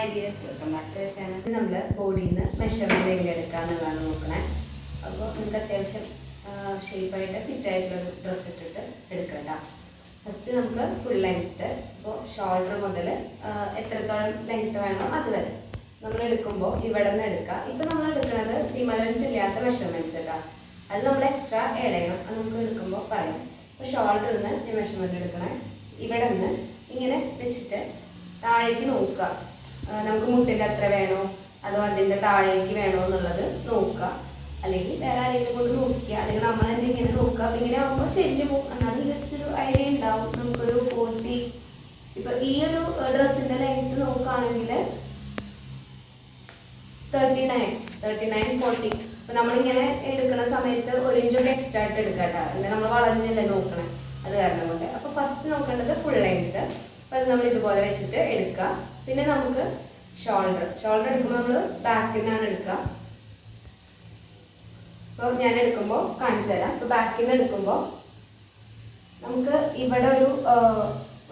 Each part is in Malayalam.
Hi dears welcome back to channel നമ്മൾ ബോഡിയിൽ നിന്ന് മെഷർമെന്റ് എങ്ങനെ എടുക്കുക എന്നുള്ളതാണ് നോക്കണേ. അപ്പോൾ നമുക്ക് അത്യാവശ്യം ഷേപ്പായിട്ട് ആയിട്ടുള്ള ഡ്രസ്സ് ഇട്ടിട്ട് എടുക്കണ്ട ഫസ്റ്റ് നമുക്ക് ഫുൾ ലെങ്ത്ത് ഇപ്പോൾ ഷോൾഡർ മുതൽ എത്രത്തോളം ലെങ്ത്ത് വേണോ അതുവരെ നമ്മൾ എടുക്കുമ്പോൾ ഇവിടെ നിന്ന് എടുക്കുക ഇപ്പം നമ്മൾ എടുക്കുന്നത് സീമലൻസ് ഇല്ലാത്ത മെഷർമെന്റ്സ് കേട്ടോ അത് നമ്മൾ എക്സ്ട്രാ ആഡ് ചെയ്യണം. അത് നമുക്ക് എടുക്കുമ്പോൾ പറയാം. അപ്പോൾ ഷോൾഡറിൽ നിന്ന് ഞാൻ മെഷർമെന്റ് എടുക്കണേ. ഇവിടെ നിന്ന് ഇങ്ങനെ വെച്ചിട്ട് താഴേക്ക് നോക്കുക. നമുക്ക് മുട്ടിന്റെ എത്ര വേണോ? അതോ അതിന്റെ താഴേക്ക് വേണോ എന്നുള്ളത് നോക്കുക. അല്ലെങ്കിൽ വേറെ ആരെങ്കിലും കൊണ്ട് നോക്കുക അല്ലെങ്കിൽ നമ്മൾ തന്നെ ഇങ്ങനെ നോക്കുക. അപ്പം ഇങ്ങനെ ആകുമ്പോൾ ചെല്ലു പോകും എന്നാലും ജസ്റ്റ് ഒരു ഐഡിയ ഉണ്ടാവും. നമുക്കൊരു ഫോർട്ടി ഇപ്പം ഈ ഒരു ഡ്രസ്സിന്റെ ലെങ്ത് നോക്കുകയാണെങ്കിൽ thirty nine thirty nine forty അപ്പം നമ്മളിങ്ങനെ എടുക്കുന്ന സമയത്ത് ഒരു ഇഞ്ചൊക്കെ എക്സ്ട്രാ ആയിട്ട് എടുക്കട്ടെ കേട്ടോ. നമ്മൾ വളഞ്ഞല്ലേ നോക്കണേ. അത് കാരണം കൊണ്ട്. അപ്പോൾ ഫസ്റ്റ് നോക്കേണ്ടത് ഫുൾ ലെങ്ത് അപ്പം അത് നമ്മൾ ഇതുപോലെ വെച്ചിട്ട് എടുക്കുക. പിന്നെ നമുക്ക് ഷോൾഡർ ഷോൾഡർ എടുക്കുമ്പോൾ നമ്മൾ ബാക്കിൽ നിന്നാണ് എടുക്കുക. അപ്പോൾ ഞാൻ എടുക്കുമ്പോൾ കാണിച്ചു തരാം. ഇപ്പോൾ ബാക്കിൽ നിന്ന് എടുക്കുമ്പോൾ നമുക്ക് ഇവിടെ ഒരു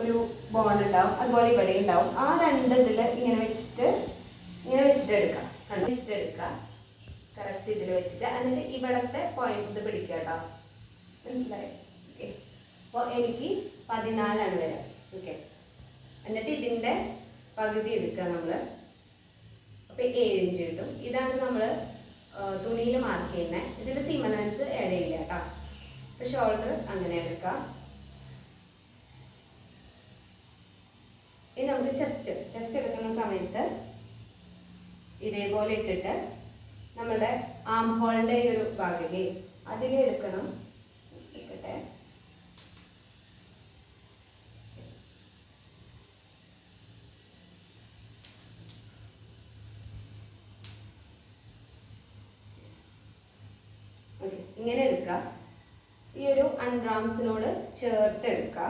ഒരു ബോണ്ട് ഉണ്ടാവും. അതുപോലെ ഇവിടെ ഉണ്ടാവും. ആ രണ്ട് ഇതിൽ ഇങ്ങനെ വെച്ചിട്ട് ഇങ്ങനെ വെച്ചിട്ട് എടുക്കാം. കണ്ടോ? വെച്ചിട്ട് എടുക്കുക. കറക്റ്റ് ഇതിൽ വെച്ചിട്ട്. എന്നിട്ട് ഇവിടത്തെ പോയിന്റ് പിടിക്കുക കേട്ടോ. മനസ്സിലായി? ഓക്കെ അപ്പോൾ എനിക്ക് പതിനാലാണ് വരെ. ഓക്കെ എന്നിട്ട് ഇതിന്റെ പകുതി എടുക്കുക നമ്മൾ അപ്പോൾ ഏഴ് ഇഞ്ച് കിട്ടും. ഇതാണ് നമ്മൾ തുണിയിൽ മാർക്ക് ചെയ്യുന്നത് ഇതിൽ സിമലൻസ് ആഡ് ചെയ്യില്ല കേട്ടോ. അപ്പോൾ ഷോൾഡർ അങ്ങനെ എടുക്കാം. ഇനി നമുക്ക് ചെസ്റ്റ് ചെസ്റ്റ് എടുക്കുന്ന സമയത്ത് ഇതേപോലെ ഇട്ടിട്ട് നമ്മുടെ ആം ഹോളിന്റെ ഈ ഒരു ഭാഗില്ലേ അതിൽ എടുക്കണം എടുക്കട്ടെ Okay, ഇങ്ങനെ എടുക്കുക ഈ ഒരു അൺറാംസിനോട് ചേർത്ത് എടുക്കുക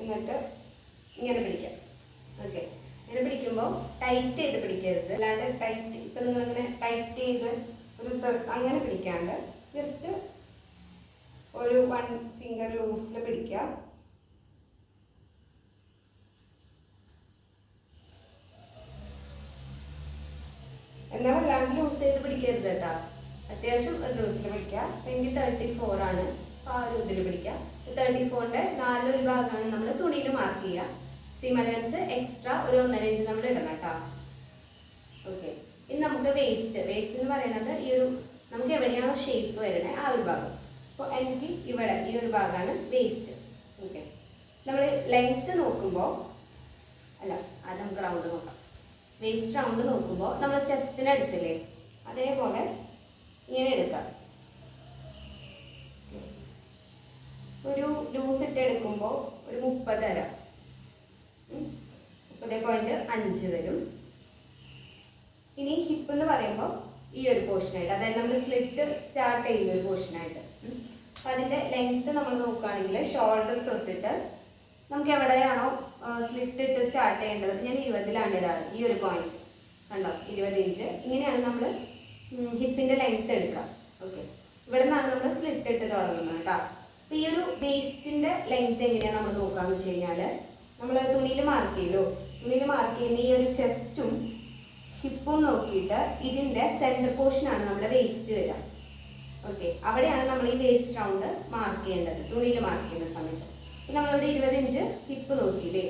എന്നിട്ട് ഇങ്ങനെ പിടിക്കാം. ഓക്കെ ഇങ്ങനെ പിടിക്കുമ്പോൾ ടൈറ്റ് ചെയ്ത് പിടിക്കരുത്. അല്ലാണ്ട് ടൈറ്റ് ഇപ്പം നിങ്ങളിങ്ങനെ ടൈറ്റ് ചെയ്ത് ഒരു അങ്ങനെ പിടിക്കാണ്ട് ജസ്റ്റ് ഒരു വൺ ഫിംഗർ ലൂസിൽ പിടിക്കുക എന്നാൽ വല്ലാണ്ട് ലൂസ് ചെയ്ത് പിടിക്കരുത് കേട്ടോ. അത്യാവശ്യം ഒരു ലൂസിൽ പിടിക്കുക. എനിക്ക് തേർട്ടി ഫോർ ആണ്. ആ ഒരു ഇതിൽ പിടിക്കുക. തേർട്ടി ഫോറിന്റെ നാലൊരു ഭാഗമാണ് നമ്മൾ തുണിയിൽ മാർക്ക് ചെയ്യുക. സീം അലവൻസ് എക്സ്ട്രാ ഒരു ഒന്നര ഇഞ്ച് നമ്മൾ ഇടണം കേട്ടോ. ഓക്കെ ഇനി നമുക്ക് വേസ്റ്റ് വേസ്റ്റ് എന്ന് പറയുന്നത് ഈ ഒരു നമുക്ക് എവിടെയാണോ ഷേപ്പ് വരണേ ആ ഒരു ഭാഗം. അപ്പോൾ എനിക്ക് ഇവിടെ ഈ ഒരു ഭാഗമാണ് വേസ്റ്റ് ഓക്കെ നമ്മൾ ലെങ്ത്ത് നോക്കുമ്പോൾ അല്ല അത് നമുക്ക് റൗണ്ട് നോക്കാം. വേസ്റ്റ് റൗണ്ട് നോക്കുമ്പോൾ നമ്മൾ ചെസ്റ്റിന് എടുത്തില്ലേ അതേപോലെ ഇങ്ങനെ എടുക്കാം. ഒരു ലൂസ് ഇട്ട് എടുക്കുമ്പോൾ ഒരു മുപ്പത് മുപ്പതര മുപ്പത് പോയിന്റ് അഞ്ച് വരും. ഇനി ഹിപ്പ് എന്ന് പറയുമ്പോൾ ഈ ഒരു പോർഷനായിട്ട് അതായത് നമ്മൾ സ്ലിറ്റ് സ്റ്റാർട്ട് ചെയ്യുന്ന ഒരു പോർഷനായിട്ട് അപ്പം അതിന്റെ ലെങ്ത്ത് നമ്മൾ നോക്കുകയാണെങ്കിൽ ഷോൾഡർ തൊട്ടിട്ട് നമുക്ക് എവിടെയാണോ സ്ലിറ്റ് ഇട്ട് സ്റ്റാർട്ട് ചെയ്യേണ്ടത്. ഞാൻ ഇരുപതിലാണ് ഇടാറ്. ഈ ഒരു പോയിന്റ് കണ്ടോ? ഇരുപത് ഇഞ്ച് ഇങ്ങനെയാണ് നമ്മൾ ഹിപ്പിന്റെ ലെങ്ത് എടുക്കുക. ഓക്കെ ഇവിടെ നിന്നാണ് നമ്മൾ സ്ലിറ്റ് ഇട്ട് തുടങ്ങുന്നത് കേട്ടോ. അപ്പോൾ ഈ ഒരു വേസ്റ്റിന്റെ ലെങ്ത് എങ്ങനെയാണ് നമ്മൾ നോക്കാന്ന് വെച്ച് കഴിഞ്ഞാൽ നമ്മൾ തുണിയിൽ മാർക്ക് ചെയ്തു തുണിയിൽ മാർക്ക് ചെയ്യുന്ന ഈ ഒരു ചെസ്റ്റും ഹിപ്പും നോക്കിയിട്ട് ഇതിന്റെ സെന്റർ പോർഷനാണ് നമ്മുടെ വേസ്റ്റ് വരിക. ഓക്കെ അവിടെയാണ് നമ്മൾ ഈ വേസ്റ്റ് റൗണ്ട് മാർക്ക് ചെയ്യേണ്ടത്. തുണിയിൽ മാർക്ക് ചെയ്യുന്ന സമയത്ത്. നമ്മളിവിടെ ഇരുപത് ഇഞ്ച് ഹിപ്പ് നോക്കിയില്ലേ?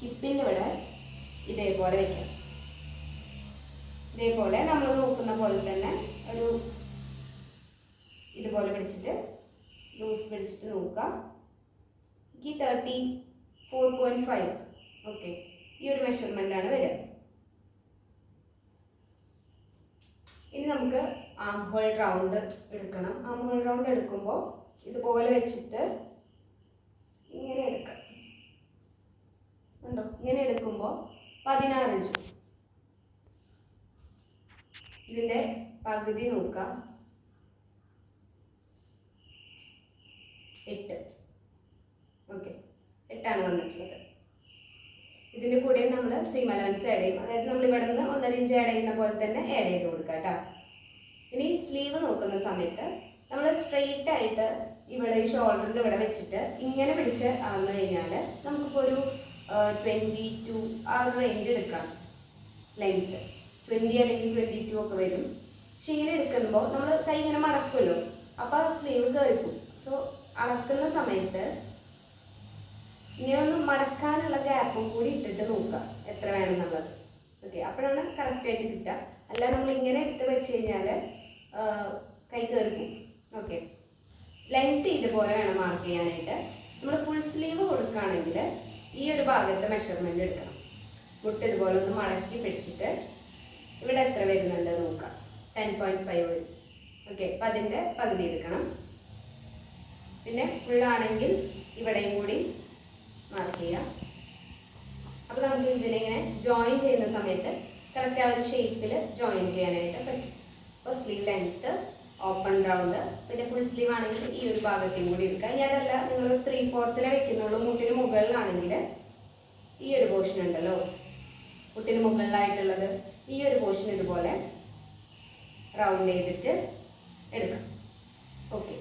ഹിപ്പിന്റെ ഇവിടെ ഇതേപോലെ വെക്കാം. ഇതേപോലെ നമ്മൾ നോക്കുന്ന പോലെ തന്നെ ഒരു ഇതുപോലെ പിടിച്ചിട്ട് ലൂസ് പിടിച്ചിട്ട് നോക്കാം. ഈ thirty four point five okay ഈ ഒരു മെഷർമെന്റ് ആണ് വരിക. ഇനി നമുക്ക് ആംഹോൾ റൗണ്ട് എടുക്കണം. ആംഹോൾ റൗണ്ട് എടുക്കുമ്പോൾ ഇതുപോലെ വെച്ചിട്ട് ഇങ്ങനെ എടുക്കാം ഉണ്ടോ ഇങ്ങനെ എടുക്കുമ്പോൾ പതിനാറ് ഇഞ്ച് ഇതിന്റെ പകുതി നോക്കാം. എട്ട്. ഓക്കെ. എട്ടാണ് വന്നിട്ടുള്ളത്. ഇതിന്റെ കൂടെ നമ്മൾ സീം അലവൻസ് ആഡ് ചെയ്യും. അതായത് നമ്മൾ ഇവിടെ നിന്ന് ഒന്നര ഇഞ്ച് ആഡ് ചെയ്യുന്ന പോലെ തന്നെ ആഡ് ചെയ്ത് കൊടുക്കുക കേട്ടോ ഇനി സ്ലീവ് നോക്കുന്ന സമയത്ത് നമ്മൾ സ്ട്രെയിറ്റ് ആയിട്ട് ഇവിടെ ഈ ഷോൾഡറിന്റെ ഇവിടെ വെച്ചിട്ട് ഇങ്ങനെ പിടിച്ച് അളന്നു കഴിഞ്ഞാൽ നമുക്കിപ്പോൾ ഒരു ട്വന്റി ടു ആ ഒരു റേഞ്ച് എടുക്കാം ലെങ്ത്ത് ട്വന്റി അല്ലെങ്കിൽ ട്വന്റി ടു ഒക്കെ വരും. പക്ഷെ ഇങ്ങനെ എടുക്കുമ്പോൾ നമ്മൾ കൈ ഇങ്ങനെ മടക്കുമല്ലോ. അപ്പോൾ ആ സ്ലീവ് കയറിപ്പോവും സോ അളക്കുന്ന സമയത്ത് ഇങ്ങനെ മടക്കാനുള്ള ഗ്യാപ്പും കൂടി ഇട്ടിട്ട് നോക്കുക. എത്ര വേണം നമ്മൾ ഓക്കെ അപ്പോഴാണ് കറക്റ്റായിട്ട് കിട്ടുക. അല്ല നമ്മൾ ഇങ്ങനെ എടുത്ത് വെച്ച് കഴിഞ്ഞാൽ കൈ കയറിപ്പോവും ഓക്കെ ലെങ്ത് ഇതുപോലെ വേണം മാർക്ക് ചെയ്യാനായിട്ട്. നമ്മൾ ഫുൾ സ്ലീവ് കൊടുക്കുകയാണെങ്കിൽ ഈ ഒരു ഭാഗത്തെ മെഷർമെന്റ് എടുക്കണം. മുട്ട ഇതുപോലെ ഒന്ന് മടക്കി പിടിച്ചിട്ട് ഇവിടെ എത്ര വരുന്നുണ്ട് നോക്കാം. ടെൻ പോയിന്റ് ഫൈവ് വരും. ഓക്കെ അപ്പം അതിന്റെ പകുതി എടുക്കണം. പിന്നെ ഫുള്ളാണെങ്കിൽ ഇവിടെയും കൂടി മാർക്ക് ചെയ്യാം. അപ്പോൾ നമുക്ക് ഇതിനെ ഇങ്ങനെ ജോയിൻ ചെയ്യുന്ന സമയത്ത് കറക്റ്റ് ആ ഒരു ഷേപ്പിൽ ജോയിൻ ചെയ്യാനായിട്ട് പറ്റും. അപ്പോൾ സ്ലീവ് ലെങ്ത്ത് ഓപ്പൺ റൗണ്ട് പിന്നെ ഫുൾ സ്ലീവ് ആണെങ്കിൽ ഈ ഒരു ഭാഗത്തെയും കൂടി എടുക്കുക ഇനി അതല്ല നിങ്ങൾ ത്രീ ഫോർത്തിലെ വെക്കുന്നുള്ളൂ. മുട്ടിന് മുകളിലാണെങ്കിൽ ഈ ഒരു പോർഷൻ ഉണ്ടല്ലോ. മുട്ടിന് മുകളിലായിട്ടുള്ളത് ഈ ഒരു പോർഷൻ ഇതുപോലെ റൗണ്ട് ചെയ്തിട്ട് എടുക്കാം. ഓക്കെ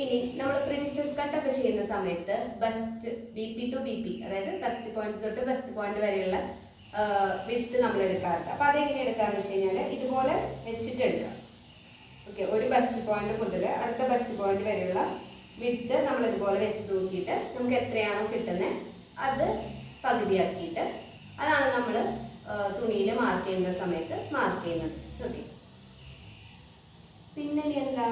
ഇനി നമ്മൾ പ്രിൻസസ് കട്ടൊക്കെ ചെയ്യുന്ന സമയത്ത് best B P to B P അതായത് ബെസ്റ്റ് പോയിന്റ് തൊട്ട് ബെസ്റ്റ് പോയിന്റ് വരെയുള്ള വിത്ത് നമ്മൾ എടുക്കാറുണ്ട് അപ്പോൾ അതെങ്ങനെ എടുക്കാന്ന് വെച്ച് കഴിഞ്ഞാൽ ഇതുപോലെ വെച്ചിട്ട് എടുക്കാം ഓക്കെ ഒരു ബസ്റ്റ് പോയിന്റ് മുതൽ അടുത്ത ബസ്റ്റ് പോയിന്റ് വരെയുള്ള വിട്ട് നമ്മൾ ഇതുപോലെ വെച്ച് നോക്കിയിട്ട് നമുക്ക് എത്രയാണോ കിട്ടുന്നത് അത് പകുതിയാക്കിയിട്ട് അതാണ് നമ്മൾ തുണിയിൽ മാർക്ക് ചെയ്യുന്ന സമയത്ത് മാർക്ക് ചെയ്യുന്നത്. ഓക്കെ പിന്നെ എന്താ?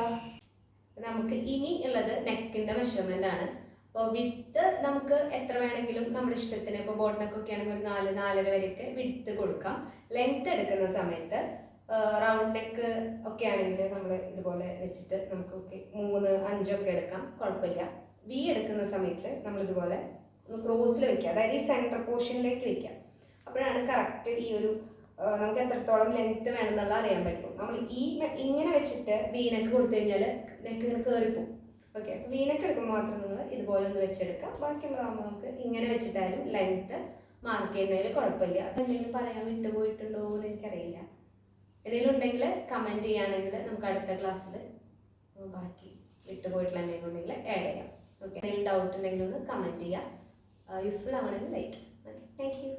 നമുക്ക് ഇനി ഉള്ളത് നെക്കിന്റെ മെഷർമെന്റ് ആണ്. അപ്പോൾ വിത്ത് നമുക്ക് എത്ര വേണമെങ്കിലും നമ്മുടെ ഇഷ്ടത്തിന് ഇപ്പോൾ ബോട്ട് നെക്കൊക്കെ ആണെങ്കിൽ ഒരു നാല് നാലര വരെയൊക്കെ വിട്ട് കൊടുക്കാം. ലെങ്ത് എടുക്കുന്ന സമയത്ത് റൗണ്ട് നെക്ക് ഒക്കെ ആണെങ്കിൽ നമ്മൾ ഇതുപോലെ വെച്ചിട്ട് നമുക്ക് ഒക്കെ മൂന്ന് അഞ്ചൊക്കെ എടുക്കാം. കുഴപ്പമില്ല. വി എടുക്കുന്ന സമയത്ത് നമ്മൾ ഇതുപോലെ ഒന്ന് ക്രോസിൽ വെക്കുക. അതായത് ഈ സെന്റർ പോർഷനിലേക്ക് വെക്കുക. അപ്പോഴാണ് കറക്റ്റ് ഈ ഒരു നമുക്ക് എത്രത്തോളം ലെങ്ത് വേണമെന്നുള്ള അറിയാൻ പറ്റും നമ്മൾ ഈ ഇങ്ങനെ വെച്ചിട്ട് വീനക്ക് കൊടുത്തു കഴിഞ്ഞാൽ നെക്ക് ഇങ്ങനെ കയറിപ്പോവും ഓക്കെ വീനക്ക് എടുക്കുമ്പോൾ മാത്രം നിങ്ങൾ ഇതുപോലെ ഒന്ന് വെച്ചെടുക്കുക. ബാക്കിയുള്ളതാകുമ്പോൾ നമുക്ക് ഇങ്ങനെ വെച്ചിട്ടായാലും ലെങ്ത് മാർക്ക് ചെയ്യുന്നതിൽ കുഴപ്പമില്ല. അപ്പം എന്തെങ്കിലും പറയാൻ വിട്ടുപോയിട്ടുണ്ടോ എന്ന് എനിക്കറിയില്ല. എന്തെങ്കിലും ഉണ്ടെങ്കിൽ കമന്റ് ചെയ്യുകയാണെങ്കിൽ നമുക്ക് അടുത്ത ക്ലാസ്സിൽ ബാക്കി വിട്ടുപോയിട്ടുള്ള എന്തെങ്കിലും ഉണ്ടെങ്കിൽ ആഡ് ചെയ്യാം. ഓക്കെ എന്തെങ്കിലും ഡൗട്ട് ഉണ്ടെങ്കിൽ ഒന്ന് കമന്റ് ചെയ്യുക യൂസ്ഫുൾ ആവണമെങ്കിൽ ലൈക്ക് ഓക്കെ താങ്ക് യു